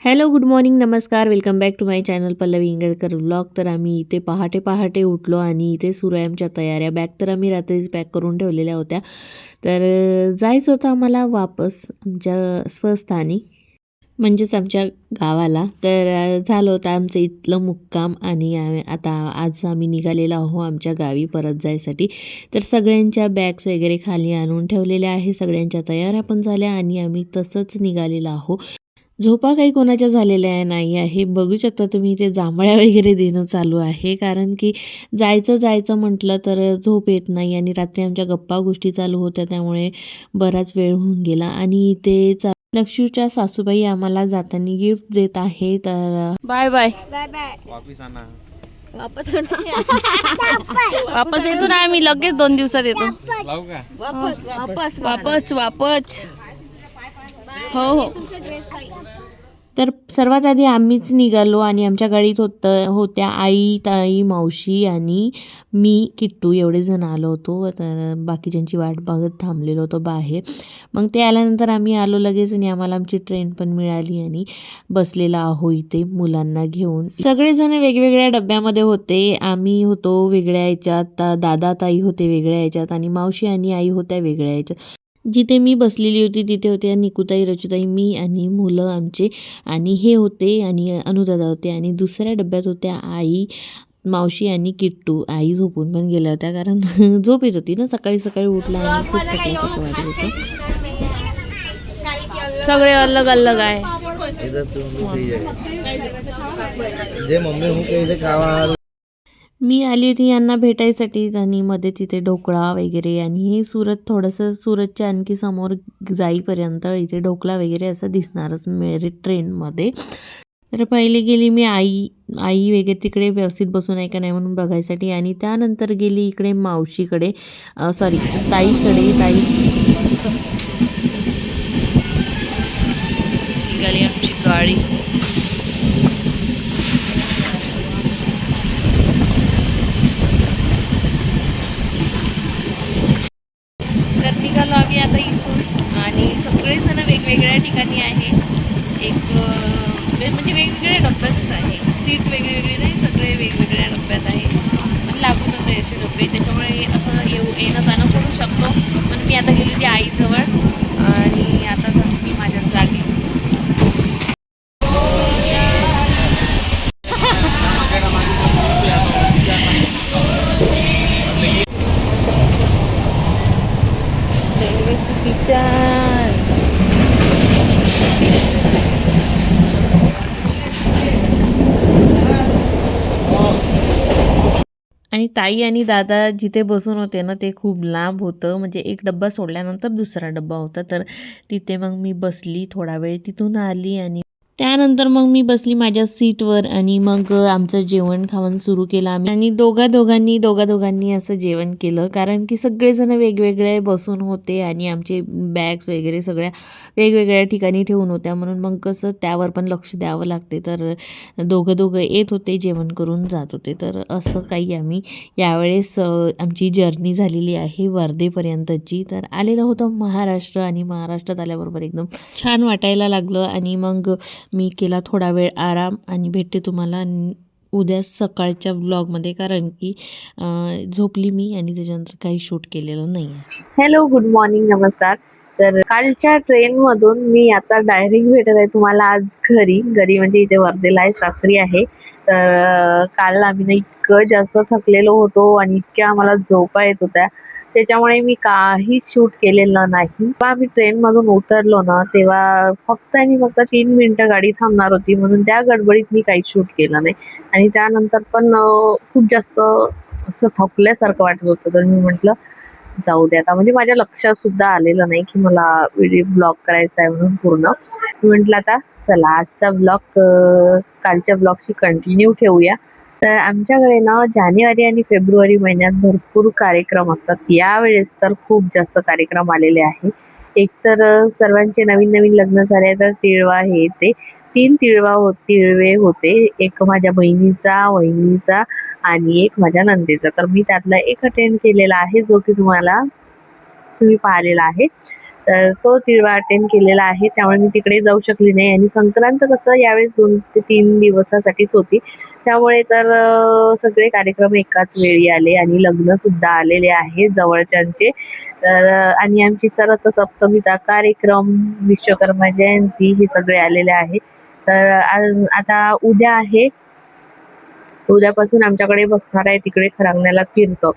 Hello good morning नमस्कार welcome back to my channel Pallavi Ingalkar vlog तर आम्ही इथे पहाटे पहाटे उठलो आणि इथे सुरू आहे आमच्या तयाऱ्या. बॅग तर आम्ही रात्रीच पॅक करून ठेवलेल्या होत्या. तर जायचं होतं आम्हाला वापस आमच्या स्वस्थानी म्हणजेच आमच्या गावाला. तर झालं होतं आमचं इथलं मुक्काम आणि आम्ही- आता आज आम्ही निघालेलो आहो आमच्या गावी परत जायसाठी. तर सगळ्यांच्या बॅग्स वगैरे खाली आणून ठेवलेल्या आहे सगळ्यांच्या तयाऱ्या पण झाल्या आणि आम्ही तसंच निघालेलो आहो झोपा काही कोणाच्या झालेल्या नाही आहे. बघू शकता तुम्ही इथे जांभळ्या वगैरे देणं चालू आहे. कारण की जायचं जायचं म्हटलं तर झोप येत नाही आणि रात्री आमच्या गप्पा गोष्टी चालू होत्या. त्यामुळे बराच वेळ होऊन गेला. आणि इथे चा सासूबाई आम्हाला जाताना गिफ्ट देत आहे. तर बाय बाय. वापिस आणा. वापस वापस येतो ना आम्ही. लगेच दोन दिवसात येतो. लावू का? वापस वापस वापस. हो हो. तर सर्वात आधी आम्हीच निघालो आणि आमच्या गाडीत होतं होत्या आई ताई मावशी आणि मी किट्टू एवढे जण आलो होतो. तर बाकीच्यांची वाट बघत थांबलेलो होतो बाहेर. मग ते आल्यानंतर आम्ही आलो लगेच आणि आम्हाला आमची ट्रेन पण मिळाली आणि बसलेला आहो इथे मुलांना घेऊन. सगळेजण वेगवेगळ्या डब्यामध्ये होते. आम्ही होतो वेगळ्या याच्यात. दादा ताई होते वेगळ्या याच्यात आणि मावशी आणि आई होत्या वेगळ्या याच्यात. जिथे मी बसलेली होती तिथे होत्या निकुताई रचुताई मी आणि मुलं आमचे. आणि हे होते आणि अनुदादा होते आणि दुसऱ्या डब्यात होत्या आई मावशी आणि किट्टू. आई झोपून पण गेल्या होत्या कारण झोप येत होती ना सकाळी सकाळी उठला आणि खूप सकाळी वाटत होतं. सगळे अलग अलग आहे. जे मम्मी हूँ कहीं से खावा. मी आली होती यांना भेटायसाठी आणि मध्ये तिथे ढोकळा वगैरे आणि हे सुरत थोडंसं सुरतच्या आणखी समोर जाईपर्यंत इथे ढोकळा वगैरे असं दिसणारच मेरे ट्रेनमध्ये तर पहिले गेली मी आई आई वगैरे तिकडे व्यवस्थित बसून आहे का नाही म्हणून बघायसाठी आणि त्यानंतर गेली इकडे मावशीकडे सॉरी ताईकडे ताई. निघाली आमची गाडी तर निघालो आम्ही आता इथून आणि सगळेजण वेगवेगळ्या ठिकाणी आहे. एक म्हणजे वेगवेगळ्या डब्यातच आहे. सीट वेगळी नाही सगळे वेगवेगळ्या डब्यात आहे. पण लागूनच आहे असे डबे. त्याच्यामुळे असं येऊ येणं जाणं करू शकतो. पण मी आता गेली होती आईजवळ. रेल्वेची किचन आणि ताई आणि दादा जिथे बसून होते ना ते खूप लांब होतं. म्हणजे एक डब्बा सोडल्यानंतर दुसरा डब्बा होता. तर तिथे मग मी बसली थोडा वेळ. तिथून आली आणि त्यानंतर मग मी बसली माझ्या सीटवर आणि मग आमचं जेवण खावण सुरू केलं आम्ही. आणि दोघा दोघांनी दोघा दोघांनी असं जेवण केलं. कारण की सगळेजण वेगवेगळे बसून होते आणि आमचे बॅग्स वगैरे सगळ्या वेगवेगळ्या ठिकाणी ठेवून होत्या. म्हणून मग कसं त्यावर पण लक्ष द्यावं लागते. तर दोघं दोघं येत होते जेवण करून जात होते. तर असं काही आम्ही यावेळेस आमची जर्नी झालेली आहे वर्धेपर्यंतची. तर आलेलं होतं महाराष्ट्र आणि महाराष्ट्रात आल्याबरोबर एकदम छान वाटायला लागलं. आणि मग मी केला थोडा वेळ आराम आणि भेटते तुम्हाला उद्या सकाळच्या व्लॉगमध्ये कारण की झोपली मी आणि त्याच्यानंतर काही शूट केलेलं नाही हॅलो गुड मॉर्निंग नमस्कार. तर कालच्या ट्रेनमधून मी आता डायरेक्ट भेटत आहे तुम्हाला आज घरी. घरी म्हणजे इथे वर्धेला आहे सासरी आहे. तर काल आम्ही ना इतकं जास्त थकलेलो होतो आणि इतक्या आम्हाला झोपा येत होत्या. त्याच्यामुळे मी काही शूट केलेलं नाही. आम्ही ट्रेन मधून उतरलो ना तेव्हा फक्त आणि फक्त तीन मिनिटं गाडी थांबणार होती म्हणून त्या गडबडीत मी काही शूट केलं नाही. आणि त्यानंतर पण खूप जास्त असं थकल्यासारखं वाटत होतं. तर मी म्हटलं जाऊ दे आता. म्हणजे माझ्या लक्षात सुद्धा आलेलं नाही की मला व्हिडिओ ब्लॉग करायचा आहे म्हणून पूर्ण. मी म्हटलं आता चला आजचा ब्लॉग कालच्या ब्लॉगशी कंटिन्यू ठेवूया. तर आमच्याकडे ना जानेवारी आणि फेब्रुवारी महिन्यात भरपूर कार्यक्रम असतात. यावेळेस तर खूप जास्त कार्यक्रम आलेले आहे एक तर सर्वांचे नवीन नवीन लग्न झाले तर तिळवा हे ते. तीन तिळवा हो तिळवे होते. एक माझ्या बहिणीचा वहिनीचा आणि एक माझ्या नंदेचा. तर मी त्यातला एक अटेंड केलेला आहे जो की तुम्हाला तुम्ही पाहिलेला आहे. तर तो तिळवा अटेंड केलेला आहे त्यामुळे मी तिकडे जाऊ शकली नाही. आणि संक्रांत कसं यावेळेस दोन ते तीन दिवसासाठीच होती. त्यामुळे तर सगळे कार्यक्रम एकाच वेळी आले आणि लग्न सुद्धा आलेले आहे जवळच्यांचे. तर आणि आमची तर आता सप्तमीचा कार्यक्रम विश्वकर्मा जयंती हे सगळे आलेले आहे. तर आता उद्या आहे. उद्यापासून आमच्याकडे बसणार आहे तिकडे खरांगण्याला फिरतो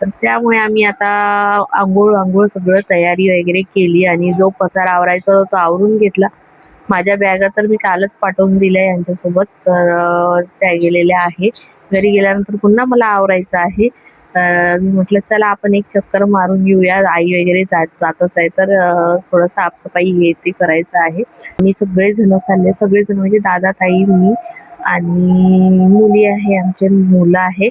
तर त्यामुळे आम्ही आता आंघोळ आंघोळ सगळं तयारी वगैरे केली आणि जो पसार आवरायचा होता तो आवरून घेतला. माझ्या बॅगा तर मी कालच पाठवून दिल्या यांच्यासोबत तर त्या गेलेल्या आहे. घरी गेल्यानंतर पुन्हा मला आवरायचं आहे. मी म्हटलं चला आपण एक चक्कर मारून येऊया आई वगैरे जात जातच आहे तर थोडं साफसफाई हे ते करायचं आहे. मी सगळेजण चालले. सगळेजण म्हणजे दादा ताई मी आणि मुली आहे आमचे मुलं आहे.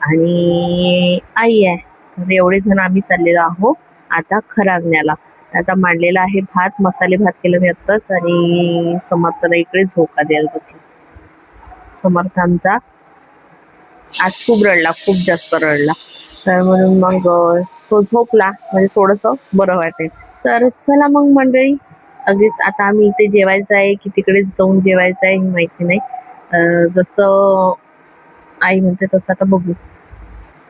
आणि आई आहे. तर एवढे जण आम्ही चाललेलो आहो आता खरागण्याला. आता मांडलेला आहे भात मसाले भात केलं मी आत्ताच आणि समर्थाला इकडे झोका द्यायला बसले. समर्थ आमचा आज खूप रडला खूप जास्त रडला. तर म्हणून मग तो झोपला. म्हणजे थोडंसं बरं वाटेल. तर चला मग मंडळी. अगदीच आता आम्ही इथे जेवायचं आहे की तिकडे जाऊन जेवायचं आहे हे माहिती नाही. जसं आई म्हणते तसं आता बघू.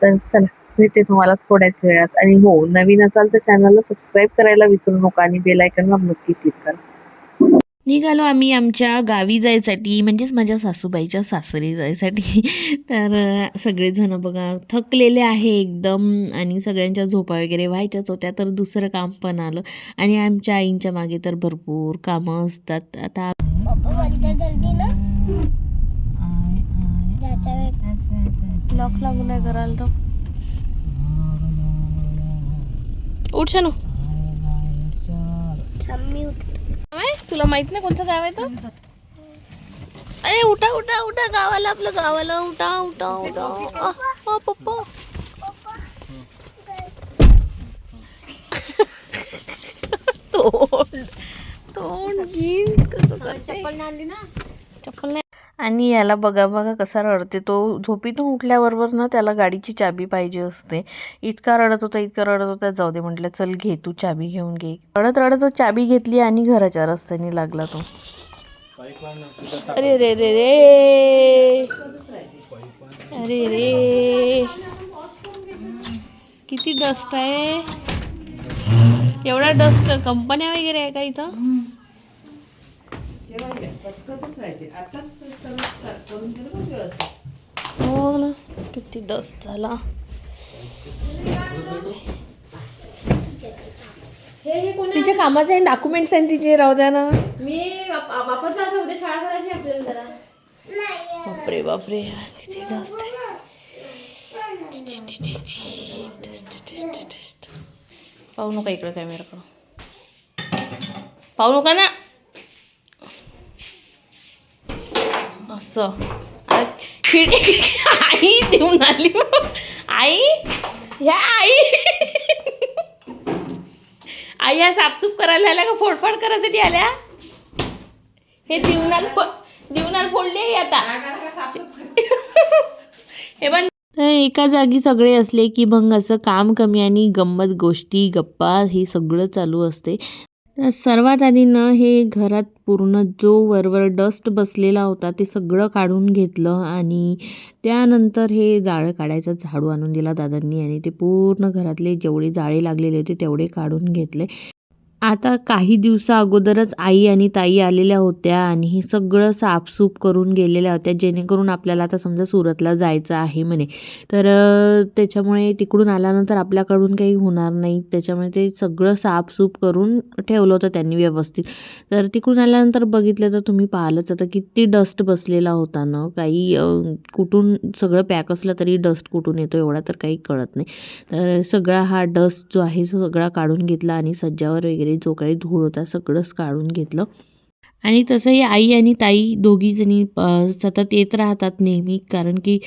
तर चला भेटते तुम्हाला थोड्याच वेळात. आणि हो नवीन असाल तर चॅनलला सबस्क्राईब करायला विसरू नका आणि बेल आयकॉनवर नक्की क्लिक करा. निघालो आम्ही आमच्या गावी जायसाठी म्हणजेच माझ्या सासूबाईच्या सासरी जायसाठी. तर सगळेजण बघा थकलेले आहे एकदम. आणि सगळ्यांच्या झोपा वगैरे व्हायच्याच होत्या तर दुसरं काम पण आलं. आणि आमच्या आईंच्या मागे तर भरपूर कामं असतात. आता ज्याच्या वेळेस लॉक लागून नाही करायला तो. उठ शानू? तुला माहीत नाही कोणचं गाव आहे तर अरे उठा उठा उठा गावाला आपलं गावाला उठा उठा उठा. पप्पा. तोंड तोंड घेईन कसं चप्पल आणली ना? आणि याला बघा बघा कसा रडते. तो झोपीतून उठल्याबरोबर ना त्याला गाडीची चाबी पाहिजे असते. इतका रडत होता इतका रडत होता. जाऊ दे म्हटलं चल घे तू चाबी घेऊन घे. रडत रडत चाबी घेतली आणि घराच्या रस्त्याने लागला तो. अरे रे रे रे. अरे रे. किती डस्ट आहे. एवढा डस्ट कंपन्या वगैरे आहे का इथं? हो ना किती डस्ट झाला. तिच्या कामाचे डॉक्युमेंट्स आहेत तिचे राहू द्या ना. मी वापस जायचं उद्या शाळा करायची आपल्याला जरा. बापरे बापरे. किती डस्ट आहे. पाहू नका इकडे कॅमेराकडं पाहू नका ना. असं. खिडकी आई देऊन आली आई? ह्या आई. आई ह्या साफसूफ करायला आल्या का? फोडफाड करायसाठी आल्या? हे दिवनाल दिवनाल फोडले आता. हे पण तर एका जागी सगळे असले की मग असं काम कमी आणि गंमत गोष्टी गप्पा हे सगळं चालू असते. तर सर्वात आधी ना हे घरात पूर्ण जो वरवर डस्ट बसलेला होता ते सगळं काढून घेतलं आणि त्यानंतर हे जाळं काढायचं झाडू आणून दिला दादांनी आणि ते पूर्ण घरातले जेवढे जाळे लागलेले होते तेवढे काढून घेतले. आता काही दिवसा अगोदरच आई आणि ताई आलेल्या होत्या आणि हे सगळं साफसूफ करून गेलेल्या होत्या जेणेकरून आपल्याला आता समजा सुरतला जायचं आहे म्हणे. तर त्याच्यामुळे तिकडून आल्यानंतर आपल्याकडून काही होणार नाही. त्याच्यामुळे ते सगळं साफसूफ करून ठेवलं होतं त्यांनी व्यवस्थित. तर तिकडून आल्यानंतर बघितलं तर तुम्ही पाहिलंच आता किती डस्ट बसलेला होता ना. काही कुठून सगळं पॅक असलं तरी डस्ट कुठून येतो एवढा तर काही कळत नाही. तर सगळा हा डस्ट जो आहे तो सगळा काढून घेतला आणि सज्जावर वगैरे जो काही धूळ होता सगळंच काढून घेतलं. आणि तसंही आई आणि ताई दोघीजणी सतत येत राहतात नेहमी कारण की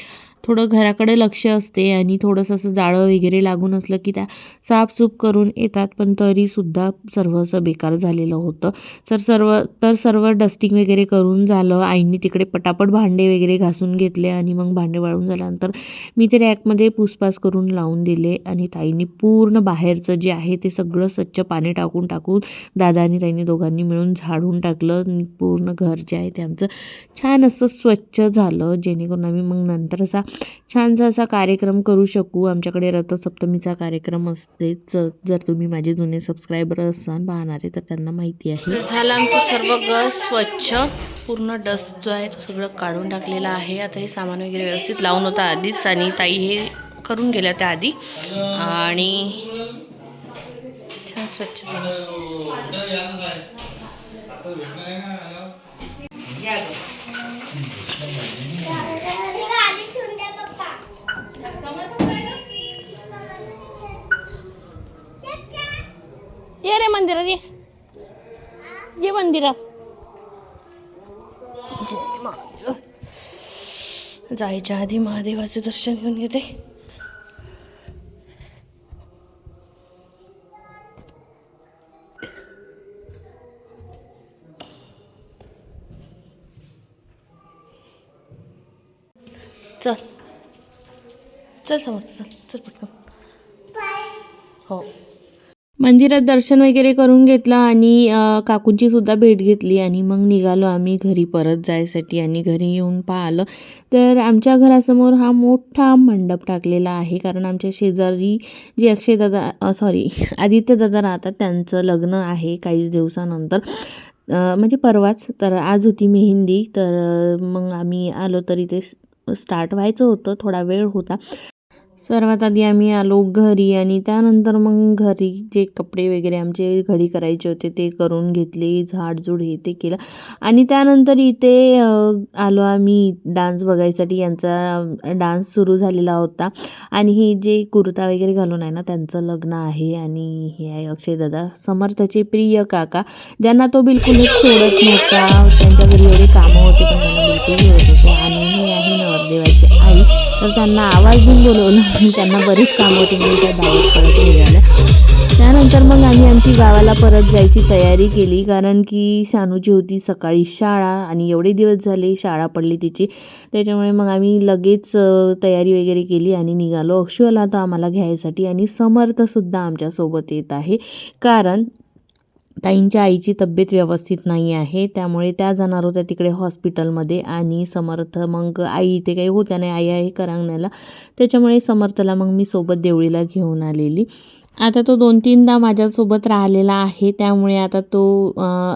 थोडं घराकडे लक्ष असते आणि थोडंसं असं जाळं वगैरे लागून असलं की त्या साफसूफ करून येतात पण तरीसुद्धा सर्व असं बेकार झालेलं होतं. तर सर्व तर सर्व डस्टिंग वगैरे करून झालं आईंनी तिकडे पटापट भांडे वगैरे घासून घेतले आणि मग भांडे वाळून झाल्यानंतर मी ते रॅकमध्ये पुसपास करून लावून दिले आणि ताईंनी पूर्ण बाहेरचं जे आहे ते सगळं स्वच्छ पाणी टाकून टाकून दादा आणि ताईंनी दोघांनी मिळून झाडून टाकलं. आणि पूर्ण घर जे आहे ते आमचं छान असं स्वच्छ झालं जेणेकरून आम्ही मग नंतर असा छानसा असा कार्यक्रम करू शकू. आमच्याकडे रथसप्तमीचा कार्यक्रम असतेच. जर तुम्ही माझे जुने सबस्क्रायबर असाल पाहणारे तर त्यांना माहिती आहे. झालं आमचं सर्व घर स्वच्छ पूर्ण डस्ट जो आहे तो सगळं काढून टाकलेला आहे. आता हे सामान वगैरे व्यवस्थित लावून होता आधीच आणि ताई हे करून गेल्या त्या आधी. आणि छान स्वच्छ झालं गाडी ठेवून द्या पप्पा ये रे मंदिरात ये. ये मंदिरात जायच्या आधी महादेवाचे दर्शन घेऊन घेते चल समोर चल चल पटकन. हो. मंदिरात दर्शन वगैरे करून घेतलं आणि काकूंची सुद्धा भेट घेतली आणि मग निघालो आम्ही घरी परत जायसाठी आणि घरी येऊन पाहिलं. तर आमच्या घरासमोर हा मोठा मंडप टाकलेला आहे कारण आमच्या शेजारी जे अक्षयदादा सॉरी आदित्यदादा राहतात त्यांचं लग्न आहे काहीच दिवसानंतर. अ, म्हणजे परवाच तर आज होती मेहंदी तर मग आम्ही आलो तर इथे स्टार्ट व्हायचं होतं थोडा वेळ होता. सर्वात आधी आम्ही आलो घरी आणि त्यानंतर मग घरी जे कपडे वगैरे आमचे घडी करायचे होते ते करून घेतले झाडझूड हे ते केलं. आणि त्यानंतर इथे आलो आम्ही डान्स बघायसाठी. यांचा डान्स सुरू झालेला होता. आणि हे जे कुर्ता वगैरे घालून आहे ना त्यांचं लग्न आहे. आणि हे आहे अक्षयदादा समर्थाचे प्रिय काका ज्यांना तो बिलकुलच सोडत नव्हता. त्यांच्या घरी एवढे कामं होते पण त्यांना बिलकुल सोडत होते आणि हे आहे नवरदेवाचे. तर त्यांना आवाज देऊन बोलवलं. त्यांना बरीच कामं होती म्हणून त्या दावत परत निघाल्या. त्यानंतर मग आम्ही आमची गावाला परत जायची तयारी केली. कारण की शानूची होती सकाळी शाळा आणि एवढे दिवस झाले शाळा पडली तिची. त्याच्यामुळे मग आम्ही लगेच तयारी वगैरे केली आणि निघालो. अक्षुअल आता आम्हाला घ्यायसाठी आणि समर्थसुद्धा आमच्यासोबत येत आहे. कारण ताईंच्या आईची तब्येत व्यवस्थित नाही आहे त्यामुळे त्या जाणार होत्या तिकडे हॉस्पिटलमध्ये आणि समर्थ मग आई इथे काही होत्या नाही आई आहे करांगण्याला. त्याच्यामुळे समर्थला मग मी सोबत देवळीला घेऊन आलेली. आता तो दोन तीनदा माझ्यासोबत राहिलेला आहे त्यामुळे आता तो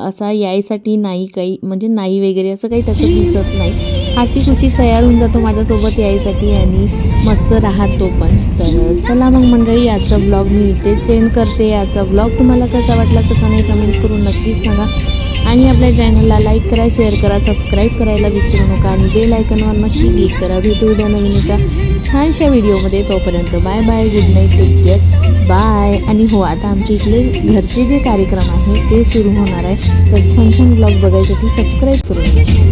असा यायसाठी नाही काही म्हणजे नाही वगैरे असं काही त्याचं दिसत नाही. अशी खुशी तयार होऊन जातो माझ्यासोबत यायसाठी आणि मस्त राहतो पण. तर चला मग मंडळी आजचा ब्लॉग मी इथेच सेंड करते. आजचा ब्लॉग तुम्हाला कसा वाटला कसा नाही कमेंट करून नक्कीच सांगा. आणि आपल्या चॅनलला लाईक करा शेअर करा सबस्क्राईब करायला विसरू नका. आणि बेल आयकनवर नक्की क्लिक करा. भेटू उद्या नवीन एका छानशा व्हिडिओमध्ये तोपर्यंत bye bye good night take care bye आणि हो आता आमच्या इथले घरचे जे कार्यक्रम आहे ते सुरू होणार आहे. तर छान छान ब्लॉग बघायसाठी सबस्क्राईब करून घ्या.